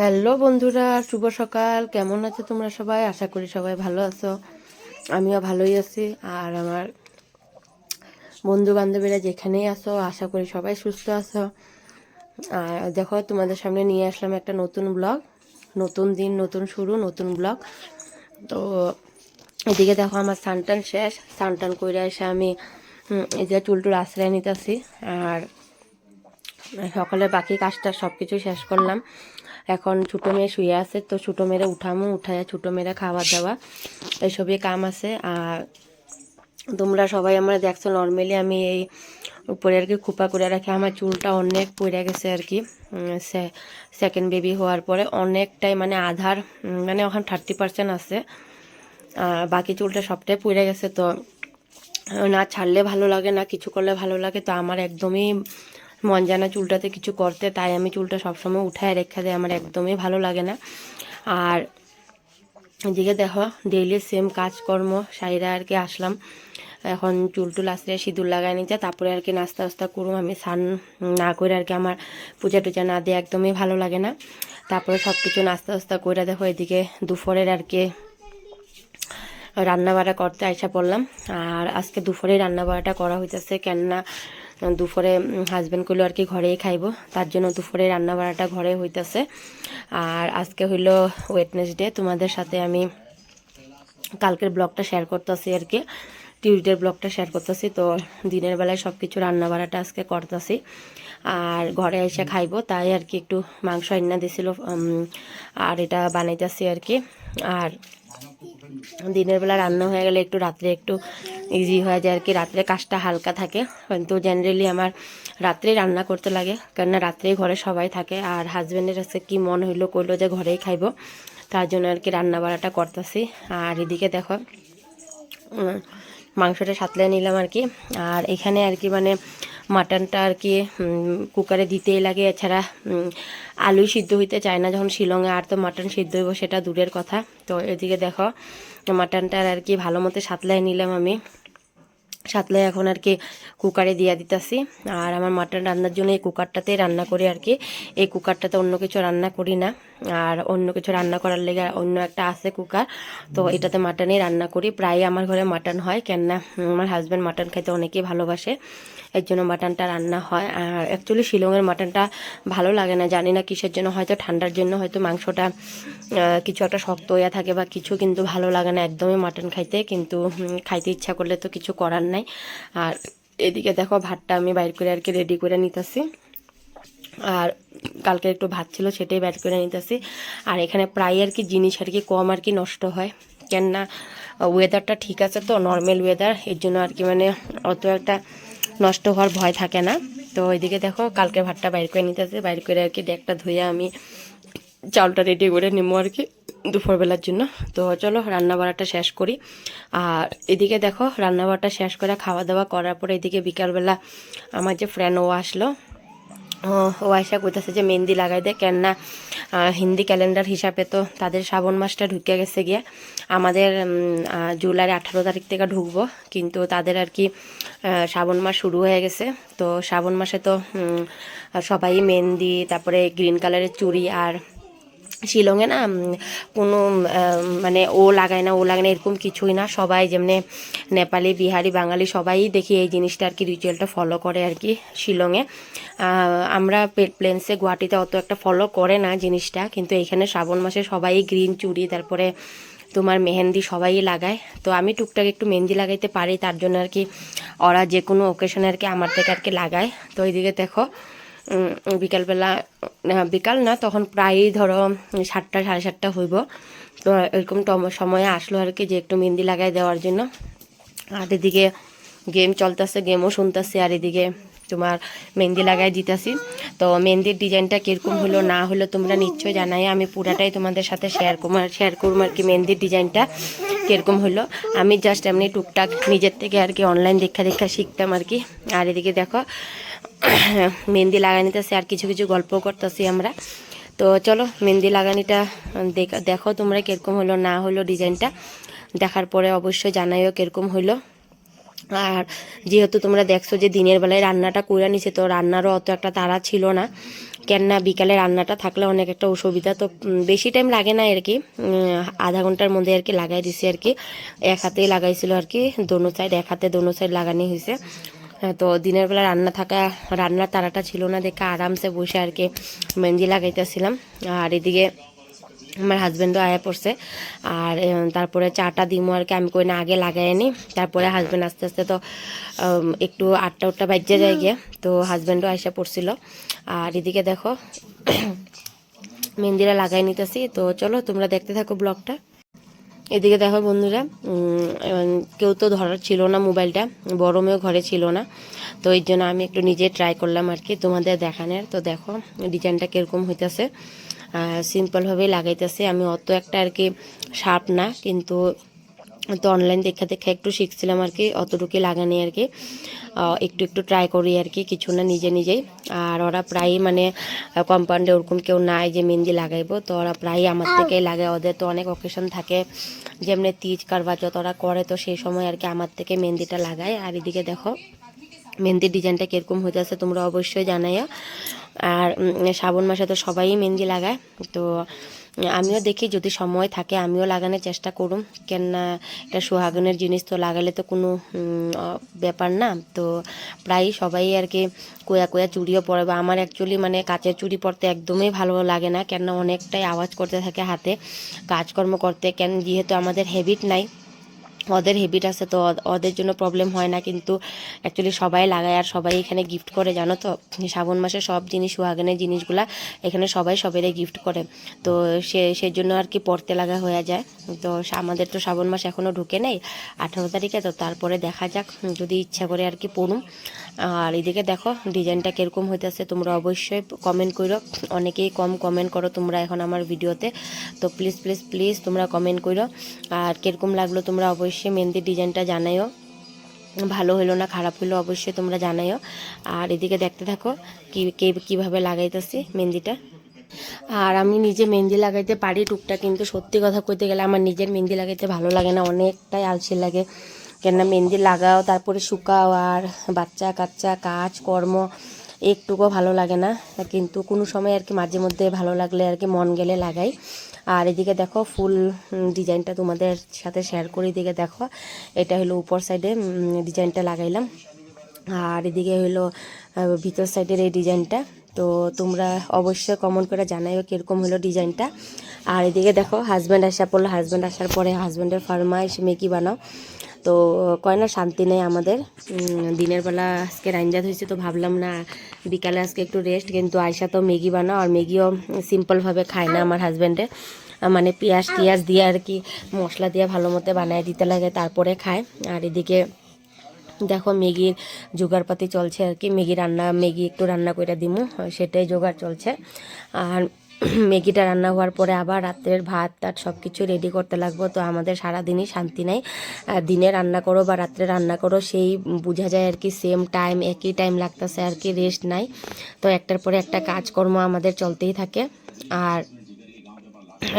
Hello বন্ধুরা, শুভ সকাল। কেমন আছো তোমরা সবাই? আশা করি সবাই ভালো আছো। আমিও ভালোই আছি। আর আমার বন্ধু বান্ধবীরা যেখানেই আছো, আশা করি সবাই সুস্থ আছো। আর দেখো, তোমাদের সামনে নিয়ে আসলাম একটা নতুন ব্লগ। নতুন দিন, নতুন শুরু, নতুন ব্লগ। তো এদিকে দেখো, আমার সানটান শেষ। সানটান করে এসে আমি এই যে চুলটুল আশ্রয় নিতেছি। আর সকালে বাকি কাজটা সব কিছু শেষ করলাম। এখন ছোটো মেয়ে শুয়ে আছে, তো ছোটো মেয়েরা উঠামো, উঠায় ছোটো মেয়েরা খাওয়া দাওয়া এইসবই কাম আছে। আর তোমরা সবাই আমরা দেখছ নর্মালি আমি এই উপরে আর কি খোপা করে রাখি, আমার চুলটা অনেক পড়ে গেছে আর কি। সেকেন্ড বেবি হওয়ার পরে অনেকটাই মানে আধার মানে ওখানে থার্টি পার্সেন্ট আছে। বাকি চুলটা সবটাই পড়ে গেছে, তো না ছাড়লে ভালো লাগে, না কিছু করলে ভালো লাগে, তো আমার একদমই মন জানা চুলটাতে কিছু করতে, তাই আমি চুলটা সবসময় উঠায় রেখে দেয় আমার একদমই ভালো লাগে না। আর এদিকে দেখো ডেইলি সেম কাজকর্ম, সাইরা আর কি আসলাম। এখন চুল টুল আসলে সিঁদুর লাগাই নিতে তারপরে আর কি নাস্তা নাস্তা করুম, আমি স্নান না করে আর কি আমার পূজা টুজা না দিয়ে একদমই ভালো লাগে না। তারপরে সব কিছু নাস্তা নাস্তা করে দেখো, এদিকে দুপুরের আর কি রান্না বাড়া করতে আইসা পড়লাম। আর আজকে দুপুরে রান্না বাড়াটা করা হইতেছে কেননা দুপুরে হাজব্যান্ড করল আর কি ঘরেই খাইব। তার জন্য দুপুরে রান্না বাড়াটা ঘরে হইতেছে। আর আজকে হইল ওয়েটনেসডে তোমাদের সাথে আমি কালকের ব্লগটা শেয়ার করতেছি আর কি। টিউসডের ব্লগটা শেয়ার করতেছি। তো দিনের বেলায় সব কিছু রান্না বাড়াটা আজকে করতেছি। আর ঘরে এসে খাইবো, তাই আর কি একটু মাংস আন্না দিছিল আর এটা বানাইতেছি আর কি। আর দিনের বেলা রান্না হয়ে গেলে একটু রাত্রে একটু ইজি হয়ে যায় আর কি, রাত্রে কাজটা হালকা থাকে। কিন্তু জেনারেলি আমার রাত্রেই রান্না করতে লাগে, কেননা রাত্রেই ঘরে সবাই থাকে। আর হাজব্যান্ডের কাছে কি মন হইল করল যে ঘরেই খাইবো। তার জন্য আর কি রান্না বাড়াটা করতেছি। আর এদিকে দেখো মাংসটা সাতলে নিলাম আর কি। আর এখানে আর কি মানে মাটনটা আর কি কুকারে দিতেই লাগে। এছাড়া আলুই সিদ্ধ হইতে চায় না যখন শিলংয়ে। আর তো মাটন সিদ্ধ হইব সেটা দূরের কথা। তো এদিকে দেখো মাটনটার আর কি ভালো মতো সাতলায় নিলাম আমি। সাতলাই এখন আর কি কুকারে দিয়ে দিতেছি। আর আমার মাটন রান্নার জন্য এই কুকারটাতেই রান্না করি আর কি। এই কুকারটাতে অন্য কিছু রান্না করি না। আর অন্য কিছু রান্না করার লেগে অন্য একটা আছে কুকার। তো এটাতে মাটনই রান্না করি। প্রায় আমার ঘরে মাটন হয়, কেননা আমার হাজব্যান্ড মাটন খেতে অনেকেই ভালোবাসে। এর জন্য মাটনটা রান্না হয়। আর অ্যাকচুয়ালি শিলংয়ের মাটনটা ভালো লাগে না। জানি না কিসের জন্য, হয়তো ঠান্ডার জন্য, হয়তো মাংসটা কিছু একটা শক্ত হয়ে থাকে বা কিছু কিন্তু ভালো লাগে না একদমই মাটন খাইতে। কিন্তু খাইতে ইচ্ছা করলে তো কিছু করার নাই। আর এদিকে দেখো ভাতটা আমি বাইর করে আর কি রেডি করে নিতেছি। আর কালকে একটু ভাত ছিল সেটাই ব্যাট করে নিতেছি। আর এখানে প্রায় আর কি জিনিস আর কি কম আর কি নষ্ট হয়। কেননা ওয়েদারটা ঠিক আছে তো নর্মাল ওয়েদার এর জন্য আর কি মানে অত একটা নষ্ট হওয়ার ভয় থাকে না। তো ওইদিকে দেখো, কালকে ভাতটা বাইর করে নিতেছে বাইর করে আর কি ডেকটা ধুয়ে আমি চালটা রেডি করে নেব আর কি দুপুরবেলার জন্য। তো চলো রান্না বাড়াটা শেষ করি। আর এদিকে দেখো রান্না বাড়াটা শেষ করে খাওয়া দাওয়া করার পরে এদিকে বিকালবেলা আমার যে ফ্রেন্ড ও আসলো ও আয়সা কইতাছে যে মেহেন্দি লাগাই দেয়। কেননা হিন্দি ক্যালেন্ডার হিসাবে তো তাদের শ্রাবণ মাসটা ঢুকে গেছে গিয়া। আমাদের জুলাই আঠারো তারিখ থেকে ঢুকবো। কিন্তু তাদের আর কি শ্রাবণ মাস শুরু হয়ে গেছে। তো শ্রাবণ মাসে তো সবাই মেহেন্দি, তারপরে গ্রিন কালারের চুড়ি আর শিলংয়ে না কোনো মানে ও লাগায় না, ও লাগায় না, এরকম কিছুই না। সবাই যেমনি নেপালি, বিহারি, বাঙালি সবাই দেখি এই জিনিসটা আর কি রিচুয়ালটা ফলো করে আর কি শিলংয়ে। আমরা প্লেন্সে গুয়াহাটিতে অত একটা ফলো করে না জিনিসটা, কিন্তু এখানে শ্রাবণ মাসে সবাই গ্রিন চুড়ি, তারপরে তোমার মেহেন্দি সবাই লাগায়। তো আমি টুকটাক একটু মেহেন্দি লাগাইতে পারি, তার জন্য আর কি ওরা যে কোনো ওকেশনে আর কি আমার থেকে আর কি লাগায়। তো ওইদিকে দেখো বিকালবেলা বিকাল না, তখন প্রায়ই ধরো সাতটা, সাড়ে সাতটা হইব। তো এরকম সময়ে আসলো আর কি যে একটু মেহেন্দি লাগাই দেওয়ার জন্য। আর এদিকে গেম চলতেছে, গেমও শুনতেছি, আর এদিকে তোমার মেহেন্দি লাগাই দিতেছি। তো মেহেন্দির ডিজাইনটা কীরকম হলো, না হলো তোমরা নিশ্চয়ই জানাই। আমি পুরাটাই তোমাদের সাথে শেয়ার করব শেয়ার করব আর কি মেহেন্দির ডিজাইনটা কীরকম হলো। আমি জাস্ট এমনি টুকটাক নিজের থেকে আর কি অনলাইন দেখা দেখা শিখতাম আর কি। আর এদিকে দেখো মেহেন্দি লাগাই নিতেছি আর কিছু কিছু গল্প করতেছি আমরা। তো চলো মেহেন্দি লাগানিটা দেখ- তোমরা কীরকম হলো না হলো ডিজাইনটা। দেখার পরে অবশ্যই জানাইও কীরকম হলো। আর যেহেতু তোমরা দেখছ যে দিনের বেলায় রান্নাটা করে নিছে তো রান্নারও অত একটা তাড়া ছিল না। কেননা বিকালে রান্নাটা থাকলে অনেক একটা অসুবিধা তো বেশি টাইম লাগে না আর কি। আধা ঘণ্টার মধ্যে আর কি লাগাই দিছি আর কি। এক হাতেই লাগাইছিল আর কি দোনো সাইড এক হাতে দোনো সাইড লাগানি হয়েছে হ্যাঁ, তো দিনের বেলা রান্না থাকা, রান্নার তারাটা ছিল না, দেখে আরামসে বসে আর কি মেহেন্দি লাগাইতেছিলাম। আর এদিকে আমার হাজব্যান্ডও আয়া পড়ছে। আর তারপরে চাটা দিমো আর কি, আমি কই না, আগে লাগাই নি। তারপরে হাজব্যান্ড আস্তে আস্তে তো একটু আটটা উটটা বাজ্যে যায় গিয়ে, তো হাজব্যান্ডও আইসা পড়ছিল। আর এদিকে দেখো মেহেন্দিরা লাগাই নিতেছি। তো চলো, তোমরা দেখতে থাকো ব্লগটা। এদিকে দেখো বন্ধুরা কেউ তো ধরার ছিল না মোবাইলটা, বড় মেয়েও ঘরে ছিল না। তো এই জন্য আমি একটু নিজে ট্রাই করলাম আর কি তোমাদের দেখানোর। তো দেখো, ডিজাইনটা কীরকম হইতেছে। সিম্পলভাবেই লাগাইতেছে। আমি অত একটা আর কি শার্প না, কিন্তু তো অনলাইন দেখা দেখা একটু শিখছিলাম আর কি অতটুকুই লাগানি আর কি একটু একটু ট্রাই করি আর কি কিছু না নিজে নিজেই। আর ওরা প্রায়ই মানে কম্পাউন্ডে ওরকম কেউ নাই যে মেহেন্দি লাগাইবো, তো ওরা প্রায়ই আমার থেকেই লাগায় ওদের তো অনেক অকেশন থাকে, যেমনি তিজ কারবার, যত ওরা করে, তো সেই সময় আর কি আমার থেকে মেহেন্দিটা লাগায়। আর এদিকে দেখো মেহেন্দির ডিজাইনটা কীরকম হইতেছে তোমরা অবশ্যই জানাইও আর শ্রাবণ মাসে তো সবাই মেহেন্দি লাগায়, তো আমিও দেখি যদি সময় থাকে, আমিও লাগানোর চেষ্টা করুম। কেননা এটা সোহাগনের জিনিস, তো লাগালে তো কোনো ব্যাপার না। তো প্রায় সবাই আর কি কোয়া কোয়া চুড়িও পরে বা আমার অ্যাকচুয়ালি মানে কাচের চুড়ি পরতে একদমই ভালো লাগে না। কেননা অনেকটাই আওয়াজ করতে থাকে হাতে, কাজকর্ম করতে। কেন যেহেতু আমাদের হ্যাবিট নাই ওদের হেবিট আছে তো ওদের জন্য প্রবলেম হয় না কিন্তু অ্যাকচুয়ালি সবাই লাগায় আর সবাই এখানে গিফট করে, জানো তো? শ্রাবণ মাসে সব জিনিস, সুহাগনের জিনিসগুলা এখানে সবাই সবেরে গিফট করে। তো সে, সেজন্য আর কি পড়তে লাগা হয়ে যায়। তো আমাদের তো শ্রাবণ মাস এখনও ঢুকে নেই, আঠারো তারিখে। তো তারপরে দেখা যাক, যদি ইচ্ছা করে আর কি পড়ুম। আর এদিকে দেখো ডিজাইনটা কীরকম হইতেছে, তোমরা অবশ্যই কমেন্ট করো অনেকেই কম কমেন্ট করো তোমরা এখন আমার ভিডিওতে তো। প্লিজ প্লিজ প্লিজ তোমরা কমেন্ট করো আর কীরকম লাগল তোমরা অবশ্যই মেহেন্দির ডিজাইনটা জানাইও। ভালো হলো না, খারাপ হলো অবশ্যই তোমরা জানাইও। আর এদিকে দেখতে থাকো কি, কে কীভাবে লাগাইতেছি মেহেন্দিটা। আর আমি নিজে মেহেন্দি লাগাইতে পারি টুকটা কিন্তু সত্যি কথা কইতে গেলে আমার নিজের মেহেন্দি লাগাইতে ভালো লাগে না, অনেকটাই আলসি লাগে। কেননা মেহেন্দি লাগাও, তারপরে শুকাও, আর বাচ্চা কাচ্চা, কাজ, কর্ম একটুকুও ভালো লাগে না। কিন্তু কোনো সময় আর কি মাঝে মধ্যে ভালো লাগলে আর কি মন গেলে লাগাই। আর এদিকে দেখো ফুল ডিজাইনটা তোমাদের সাথে শেয়ার করে। এদিকে দেখো, এটা হলো উপর সাইডে ডিজাইনটা লাগাইলাম। আর এদিকে হলো ভিতর সাইডের এই ডিজাইনটা। তো তোমরা অবশ্যই কমেন্ট করে জানাইও কীরকম হলো ডিজাইনটা। আর এদিকে দেখো হাজব্যান্ড আসা পড়ল। হাজব্যান্ড আসার পরে হাজব্যান্ডের ফার্মাইশ মেকি বানাও। তো, কয় না শান্তি নেই আমাদের দিনের বেলা আজকে রাইঞ্জাত হয়েছে, তো ভাবলাম না, বিকালে আজকে একটু রেস্ট কিন্তু আয়সা তো ম্যাগি বানাও আর ম্যাগিও সিম্পলভাবে খায় না আমার হাজব্যান্ডে মানে পেঁয়াজ টিয়াজ দিয়ে আর কি, মশলা দিয়ে ভালো মতো বানায় দিতে লাগে, তারপরে খায়। আর এদিকে দেখো, ম্যাগির জোগাড়পাতি চলছে আর কি, ম্যাগি রান্না, ম্যাগি একটু রান্না করে দিমু, সেটাই জোগাড় চলছে। আর ম্যাগিটা রান্না হওয়ার পরে আবার রাত্রের ভাত টাত সব কিছু রেডি করতে লাগবো। তো আমাদের সারাদিনই শান্তি নেই। দিনে রান্না করো বা রাত্রে রান্না করো, সেই বোঝা যায় আর কি সেম টাইম একই টাইম লাগতেছে আর কি রেস্ট নাই। তো একটার পরে একটা কাজকর্ম আমাদের চলতেই থাকে। আর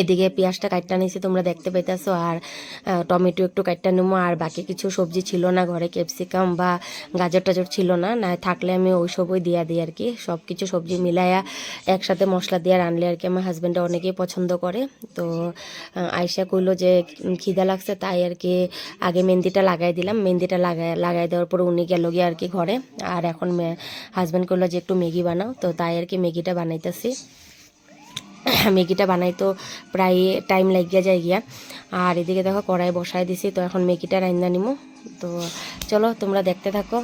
এদিকে পেঁয়াজটা কাটটা নিয়েছি তোমরা দেখতে পাইতেছো আর টমেটো একটু কাটটা নেব আর বাকি কিছু সবজি ছিল না ঘরে, ক্যাপসিকাম বা গাজর টাজর ছিল না না থাকলে আমি ওই সবই দিয়া দিই আর কি সব কিছু সবজি মিলাইয়া একসাথে মশলা দিয়ে রানলে আর কি আমার হাজব্যান্ডটা অনেকেই পছন্দ করে, তো আয়সা কইলো যে খিদা লাগছে, তাই আর কি আগে মেহেন্দিটা লাগাই দিলাম, মেহেন্দিটা লাগাই লাগাই দেওয়ার পর উনি গেল গিয়ে আর কি ঘরে, আর এখন হাজব্যান্ড কইলো যে একটু ম্যাগি বানাও, তো তাই আর কি ম্যাগিটা বানাইতেছি। ম্যাগিটা বানাই তো প্রায় টাইম লাগিয়া যায় গিয়া আর এদিকে দেখো কড়াই বসায় দিছি, তো এখন ম্যাগিটা রান্না নিমো। তো চলো তোমরা দেখতে থাকো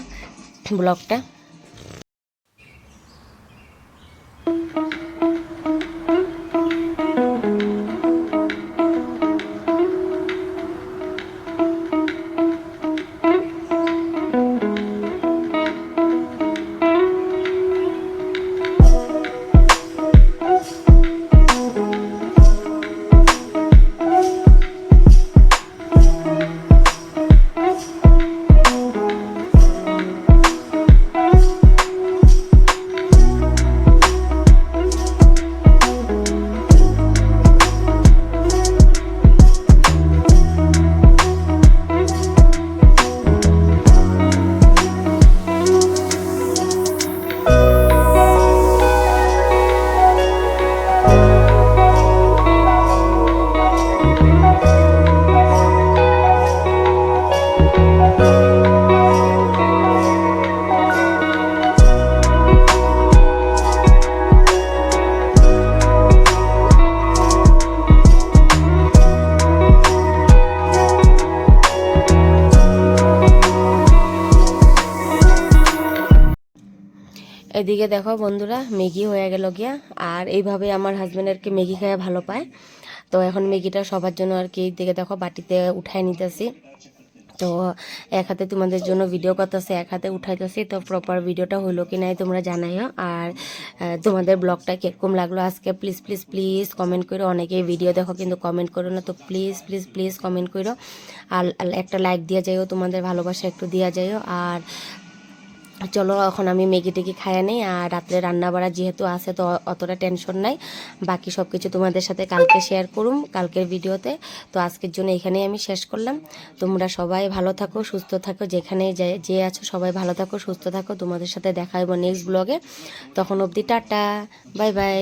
ব্লগটা। এদিকে দেখো বন্ধুরা, ম্যাগি হয়ে গেল গিয়া। আর এইভাবে আমার হাজব্যান্ড আর কি ম্যাগি খাইয়া ভালো পায়। তো এখন ম্যাগিটা সবার জন্য আর কি দিকে দেখো বাটিতে উঠাই নিতেছি। তো এক হাতে তোমাদের জন্য ভিডিও করতেছে, এক হাতে উঠাইতেছি। তো প্রপার ভিডিওটা হলো কি নাই তোমরা জানাইও। আর তোমাদের ব্লগটা কীরকম লাগল আজকে প্লিজ প্লিজ প্লিজ কমেন্ট করো। অনেকেই ভিডিও দেখো কিন্তু কমেন্ট করো না, তো প্লিজ প্লিজ প্লিজ কমেন্ট করো। আর আর একটা লাইক দিয়ে যাইও, তোমাদের ভালোবাসা একটু দিয়া যাইও। আর চলো, এখন আমি মেগি টেগি খাইয়া নেই আর রাত্রে রান্না বাড়া যেহেতু আছে, তো অতটা টেনশন নাই। বাকি সব কিছু তোমাদের সাথে কালকে শেয়ার করুম, কালকের ভিডিওতে। তো আজকের জন্য এখানেই আমি শেষ করলাম। তোমরা সবাই ভালো থাকো, সুস্থ থাকো যেখানে যে আছো সবাই ভালো থাকো, সুস্থ থাকো। তোমাদের সাথে দেখা হইব নেক্সট ব্লগে তখন অবধি টাটা বাই বাই